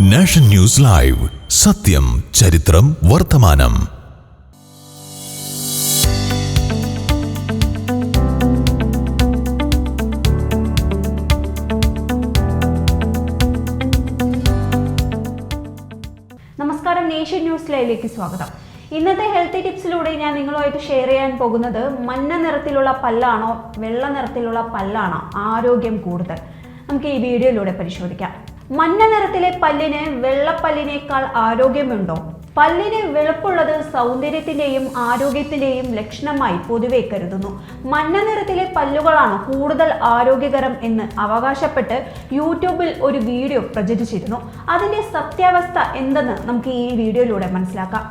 Nation news live. സത്യം ചരിത്രം വർത്തമാനം. നമസ്കാരം ന്യൂസ് ലൈവിലേക്ക് സ്വാഗതം. ഇന്നത്തെ ഹെൽത്തി ടിപ്സിലൂടെ ഞാൻ നിങ്ങളുമായിട്ട് ഷെയർ ചെയ്യാൻ പോകുന്നത് മഞ്ഞ നിറത്തിലുള്ള പല്ലാണോ വെള്ള നിറത്തിലുള്ള പല്ലാണോ ആരോഗ്യം കൂടുതൽ? നമുക്ക് ഈ വീഡിയോയിലൂടെ പരിശോധിക്കാം. മഞ്ഞ നിറത്തിലെ പല്ലിന് വെള്ളപ്പല്ലിനേക്കാൾ ആരോഗ്യമുണ്ടോ? പല്ലിന് വെളുപ്പുള്ളത് സൗന്ദര്യത്തിന്റെയും ആരോഗ്യത്തിന്റെയും ലക്ഷണമായി പൊതുവെ കരുതുന്നു. മഞ്ഞ നിറത്തിലെ പല്ലുകളാണ് കൂടുതൽ ആരോഗ്യകരം എന്ന് അവകാശപ്പെട്ട് യൂട്യൂബിൽ ഒരു വീഡിയോ പ്രചരിച്ചിരുന്നു. അതിന്റെ സത്യാവസ്ഥ എന്തെന്ന് നമുക്ക് ഈ വീഡിയോയിലൂടെ മനസ്സിലാക്കാം.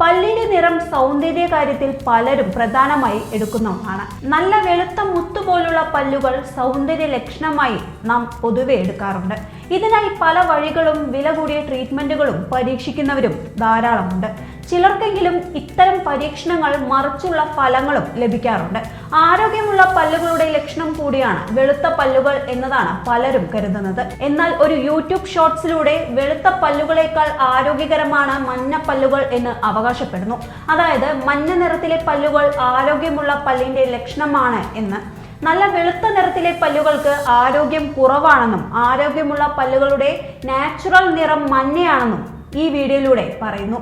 പല്ലിന്റെ നിറം സൗന്ദര്യ കാര്യത്തിൽ പലരും പ്രധാനമായി എടുക്കുന്ന ഒന്നാണ്. നല്ല വെളുത്ത മുത്തു പോലുള്ള പല്ലുകൾ സൗന്ദര്യ ലക്ഷണമായി നാം പൊതുവെ എടുക്കാറുണ്ട്. ഇതിനായി പല വഴികളും വില കൂടിയ ട്രീറ്റ്മെന്റുകളും പരീക്ഷിക്കുന്നവരും ധാരാളമുണ്ട്. ചിലർക്കെങ്കിലും ഇത്തരം പരീക്ഷണങ്ങൾ മറിച്ചുള്ള ഫലങ്ങളും ലഭിക്കാറുണ്ട്. ആരോഗ്യമുള്ള പല്ലുകളുടെ ലക്ഷണം കൂടിയാണ് വെളുത്ത പല്ലുകൾ എന്നതാണ് പലരും കരുതുന്നത്. എന്നാൽ ഒരു യൂട്യൂബ് ഷോർട്സിലൂടെ വെളുത്ത പല്ലുകളേക്കാൾ ആരോഗ്യകരമാണ് മഞ്ഞ പല്ലുകൾ എന്ന് അവകാശപ്പെടുന്നു. അതായത് മഞ്ഞ നിറത്തിലെ പല്ലുകൾ ആരോഗ്യമുള്ള പല്ലിന്റെ ലക്ഷണമാണ് എന്ന്. നല്ല വെളുത്ത നിറത്തിലെ പല്ലുകൾക്ക് ആരോഗ്യം കുറവാണെന്നും ആരോഗ്യമുള്ള പല്ലുകളുടെ നാച്ചുറൽ നിറം മഞ്ഞയാണെന്നും ഈ വീഡിയോയിലൂടെ പറയുന്നു.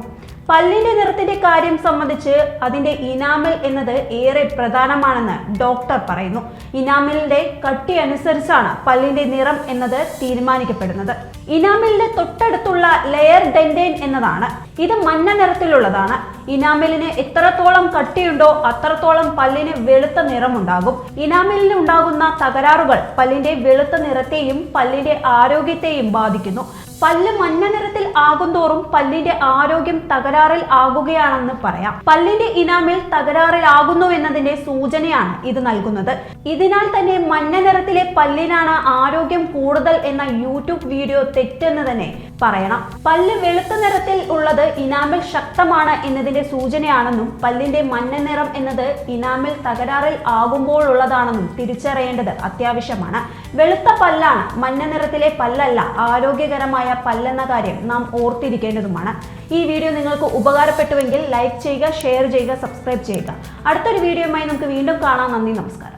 പല്ലിന്റെ നിറത്തിന്റെ കാര്യം സംബന്ധിച്ച് അതിന്റെ ഇനാമൽ എന്നത് ഏറെ പ്രധാനമാണെന്ന് ഡോക്ടർ പറയുന്നു. ഇനാമലിന്റെ കട്ടി അനുസരിച്ചാണ് പല്ലിന്റെ നിറം എന്നത് തീരുമാനിക്കപ്പെടുന്നത്. ഇനാമലിന്റെ തൊട്ടടുത്തുള്ള ലെയർ ഡെൻഡൈൻ എന്നതാണ്. ഇത് മഞ്ഞ നിറത്തിലുള്ളതാണ്. ഇനാമലിന് എത്രത്തോളം കട്ടിയുണ്ടോ അത്രത്തോളം പല്ലിന് വെളുത്ത നിറമുണ്ടാകും. ഇനാമലിന് ഉണ്ടാകുന്ന തകരാറുകൾ പല്ലിന്റെ വെളുത്ത നിറത്തെയും പല്ലിന്റെ ആരോഗ്യത്തെയും ബാധിക്കുന്നു. പല്ല് മഞ്ഞ നിറത്തിൽ ആകുന്തോറും പല്ലിന്റെ ആരോഗ്യം തകരാറിൽ ആകുകയാണെന്ന് പറയാം. പല്ലിന്റെ ഇനാമിൽ തകരാറിൽ ആകുന്നു എന്നതിന്റെ സൂചനയാണ് ഇത് നൽകുന്നത്. ഇതിനാൽ തന്നെ മഞ്ഞ നിറത്തിലെ പല്ലിനാണ് ആരോഗ്യം കൂടുതൽ എന്ന യൂട്യൂബ് വീഡിയോ തെറ്റെന്ന് തന്നെ പറയണം. പല്ല് വെളുത്ത നിറത്തിൽ ഉള്ളത് ഇനാമിൽ ശക്തമാണ് എന്നതിന്റെ സൂചനയാണെന്നും പല്ലിന്റെ മഞ്ഞ നിറം എന്നത് ഇനാമിൽ തകരാറിൽ ആകുമ്പോഴുള്ളതാണെന്നും തിരിച്ചറിയേണ്ടത് അത്യാവശ്യമാണ്. വെളുത്ത പല്ലാണ് മഞ്ഞ നിറത്തിലെ പല്ലല്ല ആരോഗ്യകരമായ പല്ലെന്ന കാര്യം നാം ഓർത്തിരിക്കേണ്ടതുമാണ്. ഈ വീഡിയോ നിങ്ങൾക്ക് ഉപകാരപ്പെട്ടുവെങ്കിൽ ലൈക്ക് ചെയ്യുക ഷെയർ ചെയ്യുക സബ്സ്ക്രൈബ് ചെയ്യുക. അടുത്തൊരു വീഡിയോയുമായി നമുക്ക് വീണ്ടും കാണാം. നന്ദി നമസ്കാരം.